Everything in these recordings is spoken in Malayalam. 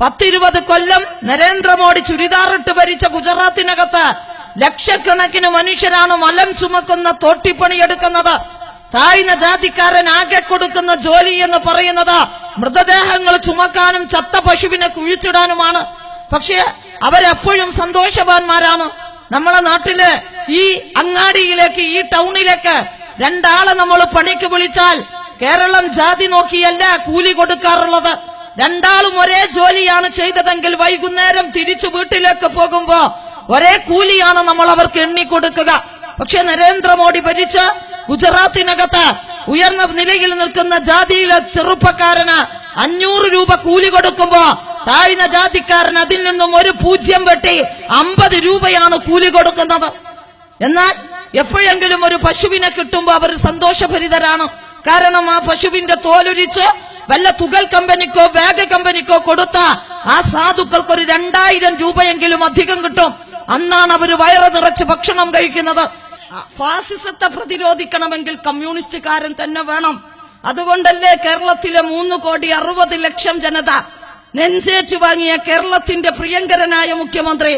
പത്തിരുപത് കൊല്ലം നരേന്ദ്രമോദി ചുരിദാറിട്ട് ഭരിച്ച ഗുജറാത്തിനകത്ത് ലക്ഷക്കണക്കിന് മനുഷ്യരാണ് മലം ചുമക്കുന്ന തോട്ടിപ്പണിയെടുക്കുന്നത്. താഴ്ന്ന ജാതിക്കാരൻ ആകെ കൊടുക്കുന്ന ജോലി എന്ന് പറയുന്നത് മൃതദേഹങ്ങൾ ചുമക്കാനും ചത്ത പശുവിനെ കുഴിച്ചിടാനുമാണ്. പക്ഷേ അവരെപ്പോഴും സന്തോഷവാന്മാരാണ്. നമ്മളെ നാട്ടിൽ ഈ അങ്ങാടിയിലേക്ക് ഈ ടൗണിലേക്ക് രണ്ടാളെ നമ്മൾ പണിക്ക് വിളിച്ചാൽ കേരളം ജാതി നോക്കിയല്ല കൂലി കൊടുക്കാറുള്ളത്? രണ്ടാളും ഒരേ ജോലിയാണ് ചെയ്തതെങ്കിൽ വൈകുന്നേരം തിരിച്ചു വീട്ടിലേക്ക് പോകുമ്പോ ഒരേ കൂലിയാണ് നമ്മൾ അവർക്ക് എണ്ണിക്കൊടുക്കുക പക്ഷെ നരേന്ദ്രമോദി ഭരിച്ച ഗുജറാത്തിനകത്ത് ഉയർന്ന നിലയിൽ നിൽക്കുന്ന ജാതിയിലെ ചെറുപ്പക്കാരന് അഞ്ഞൂറ് രൂപ കൂലി കൊടുക്കുമ്പോ താഴ്ന്ന ജാതിക്കാരൻ അതിൽ നിന്നും ഒരു പൂജ്യം വെട്ടി അമ്പത് രൂപയാണ് കൂലി കൊടുക്കുന്നത്. എന്നാൽ എപ്പോഴെങ്കിലും ഒരു പശുവിനെ കിട്ടുമ്പോ അവർ സന്തോഷഭരിതരാണ്. കാരണം ആ പശുവിന്റെ തോലൊരിച്ച് വല്ല തുകൽ കമ്പനിക്കോ ബാഗ് കമ്പനിക്കോ കൊടുത്ത ആ സാധുക്കൾക്ക് ഒരു രണ്ടായിരം രൂപയെങ്കിലും അധികം കിട്ടും. അന്നാണ് അവർ വയറ് നിറച്ച് ഭക്ഷണം കഴിക്കുന്നത്. ഫാസിസത്തെ പ്രതിരോധിക്കണമെങ്കിൽ കമ്മ്യൂണിസ്റ്റുകാരൻ തന്നെ വേണം. അതുകൊണ്ടല്ലേ കേരളത്തിലെ മൂന്ന് കോടി അറുപത് ലക്ഷം ജനത നെഞ്ചേറ്റ് വാങ്ങിയ കേരളത്തിന്റെ പ്രിയങ്കരനായ മുഖ്യമന്ത്രി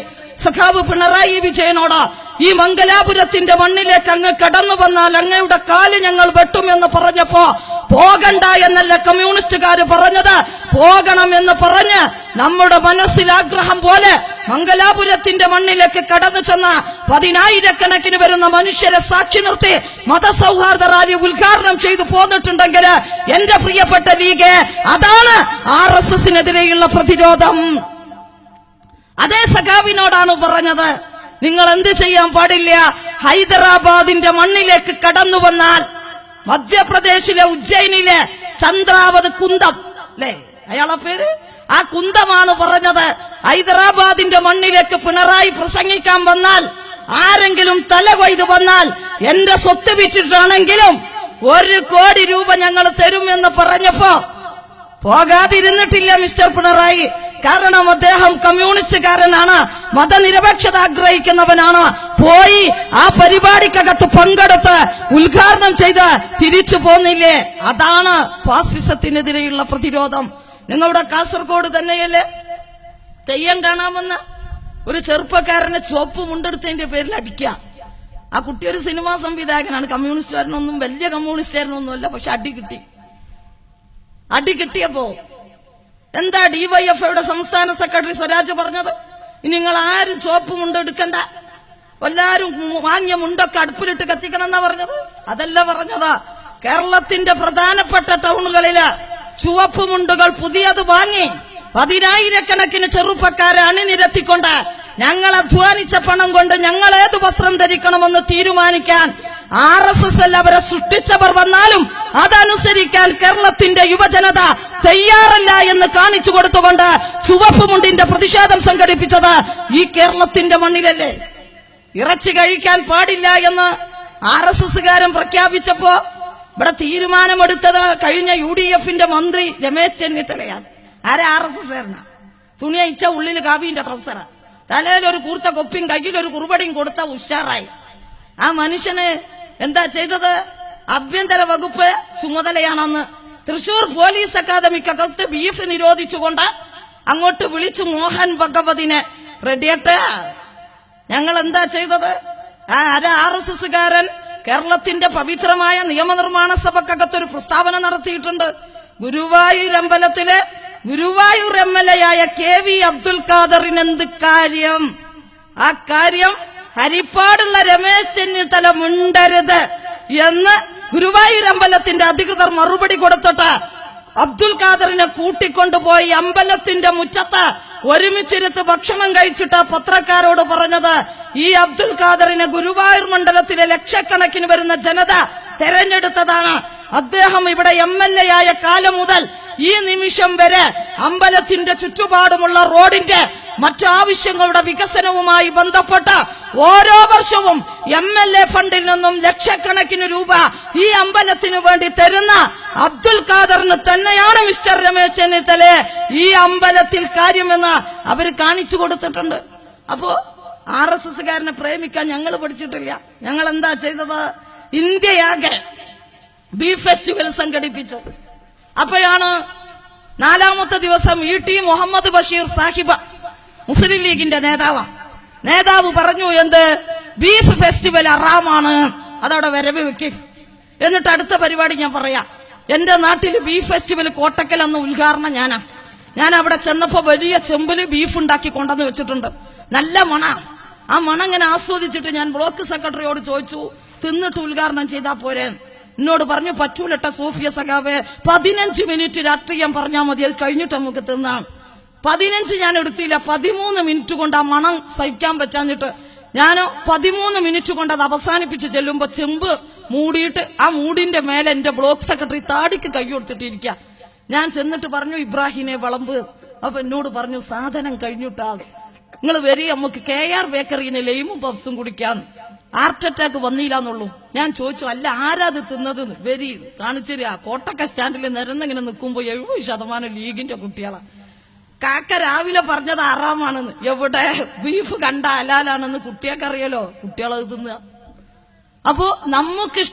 സഖാവ് പിണറായി വിജയനോട് ഈ മംഗലാപുരത്തിന്റെ മണ്ണിലേക്ക് അങ്ങ് കടന്നു വന്നാൽ അങ്ങയുടെ കാൽ ഞങ്ങൾ വെട്ടുമെന്ന് പറഞ്ഞപ്പോ പോകണ്ട എന്നല്ല കമ്മ്യൂണിസ്റ്റുകാർ പറഞ്ഞത്. പോകണം എന്ന് പറഞ്ഞ് നമ്മുടെ മനസ്സിൽ ആഗ്രഹം പോലെ മംഗലാപുരത്തിന്റെ മണ്ണിലേക്ക് കടന്നു ചെന്ന പതിനായിരക്കണക്കിന് വരുന്ന മനുഷ്യരെ സാക്ഷി നിർത്തി മതസൗഹാർദ്ദ റാലി ഉദ്ഘാടനം ചെയ്തു പോന്നിട്ടുണ്ടെങ്കിൽ എന്റെ പ്രിയപ്പെട്ട ലീഗ് അതാണ് ആർ എസ് എസിനെതിരെയുള്ള പ്രതിരോധം. അതേ സഖാവിനോടാണ് പറഞ്ഞത്. നിങ്ങൾ എന്ത് ചെയ്യാൻ പാടില്ല? ഹൈദരാബാദിന്റെ മണ്ണിലേക്ക് കടന്നു വന്നാൽ മധ്യപ്രദേശിലെ ഉജ്ജയിനിലെ ചന്ദ്രാവത് കുന്തം. അല്ലേ അയാളെ പേര്? ആ കുന്തമാണ് പറഞ്ഞത്. ഹൈദരാബാദിന്റെ മണ്ണിലേക്ക് പിണറായി പ്രസംഗിക്കാൻ വന്നാൽ ആരെങ്കിലും തല കൊയ്ത് വന്നാൽ എന്റെ സ്വത്ത് വിറ്റിട്ടാണെങ്കിലും ഒരു കോടി രൂപ ഞങ്ങൾ തരുമെന്ന് പറഞ്ഞപ്പോ പോകാതിരുന്നിട്ടില്ല മിസ്റ്റർ പിണറായി. കാരണം അദ്ദേഹം കമ്മ്യൂണിസ്റ്റുകാരനാണ്. മതനിരപേക്ഷത ആഗ്രഹിക്കുന്നവനാണ്. പോയി ആ പരിപാടിക്കകത്ത് പങ്കെടുത്ത് ഉദ്ഘാടനം ചെയ്ത് തിരിച്ചു പോന്നില്ലേ? അതാണ് ഫാസിസത്തിനെതിരെയുള്ള പ്രതിരോധം. നിങ്ങളുടെ കാസർഗോഡ് തന്നെയല്ലേ? തെയ്യം കാണാമെന്ന് ഒരു ചെറുപ്പക്കാരനെ ചുവപ്പ് മുണ്ടെടുത്തതിന്റെ പേരിൽ അടിക്കാം ആ കുട്ടി ഒരു സിനിമാ സംവിധായകനാണ്. കമ്മ്യൂണിസ്റ്റുകാരനൊന്നും വലിയ കമ്മ്യൂണിസ്റ്റുകാരനൊന്നുമല്ല പക്ഷെ അടി കിട്ടി. അടി കിട്ടിയപ്പോ എന്താ ഡിവൈഎഫ്ഐയുടെ സംസ്ഥാന സെക്രട്ടറി സ്വരാജ് പറഞ്ഞത്? ഇനി നിങ്ങൾ ആരും ചോപ്പ് മുണ്ട് എടുക്കണ്ട. എല്ലാരും വാങ്ങിയ മുണ്ടൊക്കെ അടുപ്പിലിട്ട് കത്തിക്കണം എന്നാ പറഞ്ഞത്? അതല്ല പറഞ്ഞതാ. കേരളത്തിന്റെ പ്രധാനപ്പെട്ട ടൗണുകളിൽ ചുവപ്പ് മുണ്ടുകൾ പുതിയത് വാങ്ങി പതിനായിരക്കണക്കിന് ചെറുപ്പക്കാരെ അണിനിരത്തിക്കൊണ്ട് ഞങ്ങൾ അധ്വാനിച്ച പണം കൊണ്ട് ഞങ്ങൾ ഏത് വസ്ത്രം ധരിക്കണമെന്ന് തീരുമാനിക്കാൻ ആർ എസ് എസ് എൽ അവരെ സൃഷ്ടിച്ചവർ വന്നാലും അതനുസരിക്കാൻ കേരളത്തിന്റെ യുവജനത തയ്യാറല്ല എന്ന് കാണിച്ചു കൊടുത്തുകൊണ്ട് ചുവപ്പ് മുണ്ടിന്റെ പ്രതിഷേധം സംഘടിപ്പിച്ചത് ഈ കേരളത്തിന്റെ മണ്ണിലല്ലേ? ഇറച്ചി കഴിക്കാൻ പാടില്ല എന്ന് ആർ എസ് എസ്സുകാരൻ പ്രഖ്യാപിച്ചപ്പോ ഇവിടെ തീരുമാനമെടുത്തത് കഴിഞ്ഞ യു ഡി എഫിന്റെ മന്ത്രി രമേശ് ചെന്നിത്തലയാണ്. ആരെ ആർ എസ് എസ് തുണി അയച്ച ഉള്ളിൽ കാവിന്റെ ട്രൗസറാണ് തലയിൽ ഒരു കൂർത്ത കൊപ്പിയും കയ്യിൽ ഒരു കുറുപടിയും കൊടുത്ത ഉഷാറായി. ആ മനുഷ്യന് എന്താ ചെയ്തത്? ആഭ്യന്തര വകുപ്പ് ചുമതലയാണെന്ന് തൃശൂർ പോലീസ് അക്കാദമിക്കകത്ത് ബീഫ് നിരോധിച്ചുകൊണ്ട് അങ്ങോട്ട് വിളിച്ചു മോഹൻ ഭഗവതിനെ റെഡിയട്ട് ഞങ്ങൾ എന്താ ചെയ്തത്? ആ അര ആർ കേരളത്തിന്റെ പവിത്രമായ നിയമനിർമ്മാണ സഭക്കകത്ത് ഒരു പ്രസ്താവന നടത്തിയിട്ടുണ്ട്. ഗുരുവായൂർ അമ്പലത്തിലെ ഗുരുവായൂർ എം എൽ എ ആയ കെ വി അബ്ദുൽ ഖാദറിന് എന്ത് കാര്യം? ആ കാര്യം ഹരിപ്പാടുള്ള രമേശ് ചെന്നിത്തല മുണ്ടരുത് എന്ന് ഗുരുവായൂർ അമ്പലത്തിന്റെ അധികൃതർ മറുപടി കൊടുത്തിട്ട് അബ്ദുൽ ഖാദറിനെ കൂട്ടിക്കൊണ്ടുപോയി അമ്പലത്തിന്റെ മുറ്റത്ത് ഒരുമിച്ചിരുത്ത് ഭക്ഷണം കഴിച്ചിട്ട് പത്രക്കാരോട് പറഞ്ഞത് ഈ അബ്ദുൽ ഖാദറിനെ ഗുരുവായൂർ മണ്ഡലത്തിലെ ലക്ഷക്കണക്കിന് വരുന്ന ജനത തെരഞ്ഞെടുത്തതാണ്. അദ്ദേഹം ഇവിടെ എം എൽ എ ആയ കാലം മുതൽ ഈ നിമിഷം വരെ അമ്പലത്തിന്റെ ചുറ്റുപാടുമുള്ള റോഡിന്റെ മറ്റാവശ്യങ്ങളുടെ വികസനവുമായി ബന്ധപ്പെട്ട് ഓരോ വർഷവും എം എൽ എ ഫണ്ടിൽ നിന്നും ലക്ഷക്കണക്കിന് രൂപ ഈ അമ്പലത്തിനു വേണ്ടി തരുന്ന അബ്ദുൽ ഖാദറിന് തന്നെയാണ് മിസ്റ്റർ രമേശ് ചെന്നിത്തല ഈ അമ്പലത്തിൽ കാര്യമെന്ന് അവർ കാണിച്ചു കൊടുത്തിട്ടുണ്ട്. അപ്പോ ആർ എസ് എസ്സുകാരനെ പ്രേമിക്കാൻ ഞങ്ങൾ പഠിച്ചിട്ടില്ല. ഞങ്ങൾ എന്താ ചെയ്തത്? ഇന്ത്യയാകെ ബീഫ് ഫെസ്റ്റിവൽ സംഘടിപ്പിച്ചു. അപ്പോഴാണ് നാലാമത്തെ ദിവസം ഇ ടി മുഹമ്മദ് ബഷീർ സാഹിബ മുസ്ലിം ലീഗിന്റെ നേതാവാ. നേതാവ് പറഞ്ഞു എന്ത്? ബീഫ് ഫെസ്റ്റിവൽ അറാമാണ് അതവിടെ വരവ് വെക്കും. എന്നിട്ട് അടുത്ത പരിപാടി ഞാൻ പറയാം. എന്റെ നാട്ടിൽ ബീഫ് ഫെസ്റ്റിവൽ കോട്ടക്കൽ അന്ന് ഉദ്ഘാടനം ഞാനാ. ഞാൻ അവിടെ ചെന്നപ്പോ വലിയ ചെമ്പിൽ ബീഫ് ഉണ്ടാക്കി കൊണ്ടുവന്ന് വെച്ചിട്ടുണ്ട്. നല്ല മണ. ആ മണ ഇങ്ങനെ ആസ്വദിച്ചിട്ട് ഞാൻ ബ്ലോക്ക് സെക്രട്ടറിയോട് ചോദിച്ചു തിന്നിട്ട് ഉദ്ഘാടനം ചെയ്താ പോരെ? എന്നോട് പറഞ്ഞു പറ്റൂലട്ട സോഫിയ സഖാവേ. പതിനഞ്ച് മിനിറ്റ് രാഷ്ട്രീയം പറഞ്ഞാൽ മതി. അത് കഴിഞ്ഞിട്ട് നമുക്ക് തിന്നാം. പതിനഞ്ച് ഞാൻ എടുത്തില്ല. പതിമൂന്ന് മിനിറ്റ് കൊണ്ട് ആ മണം സഹിക്കാൻ പറ്റാഞ്ഞിട്ട് ഞാൻ പതിമൂന്ന് മിനിറ്റ് കൊണ്ട് അത് അവസാനിപ്പിച്ച് ചെല്ലുമ്പോ ചെമ്പ് മൂടിയിട്ട് ആ മൂടിന്റെ മേലെ എന്റെ ബ്ലോക്ക് സെക്രട്ടറി താടിക്ക് കൈ കൊടുത്തിട്ടിരിക്കുക ഞാൻ ചെന്നിട്ട് പറഞ്ഞു ഇബ്രാഹിനെ വിളമ്പ്. അപ്പൊ എന്നോട് പറഞ്ഞു സാധനം കഴിഞ്ഞിട്ടാ. നിങ്ങൾ വരി നമുക്ക് കെ ആർ ബേക്കറിന്ന് ലൈമും പഫ്സും കുടിക്കാൻ. ഹാർട്ട് അറ്റാക്ക് വന്നില്ലാന്നുള്ളൂ. ഞാൻ ചോദിച്ചു അല്ല ആരാത് തിന്നത്? വരി കാണിച്ചുതരാ കോട്ടക്ക സ്റ്റാൻഡിൽ നിരന്നിങ്ങനെ നിൽക്കുമ്പോൾ എഴുപത് ശതമാനം ലീഗിന്റെ കുട്ടികളാ. കാക്ക രാവിലെ പറഞ്ഞത് ആറാമാണെന്ന്. എവിടെ? ബീഫ് കണ്ട അലാലാണെന്ന് കുട്ടിയൊക്കെ അറിയാലോ കുട്ടികളത് തിന്നുക. അപ്പോ നമുക്ക്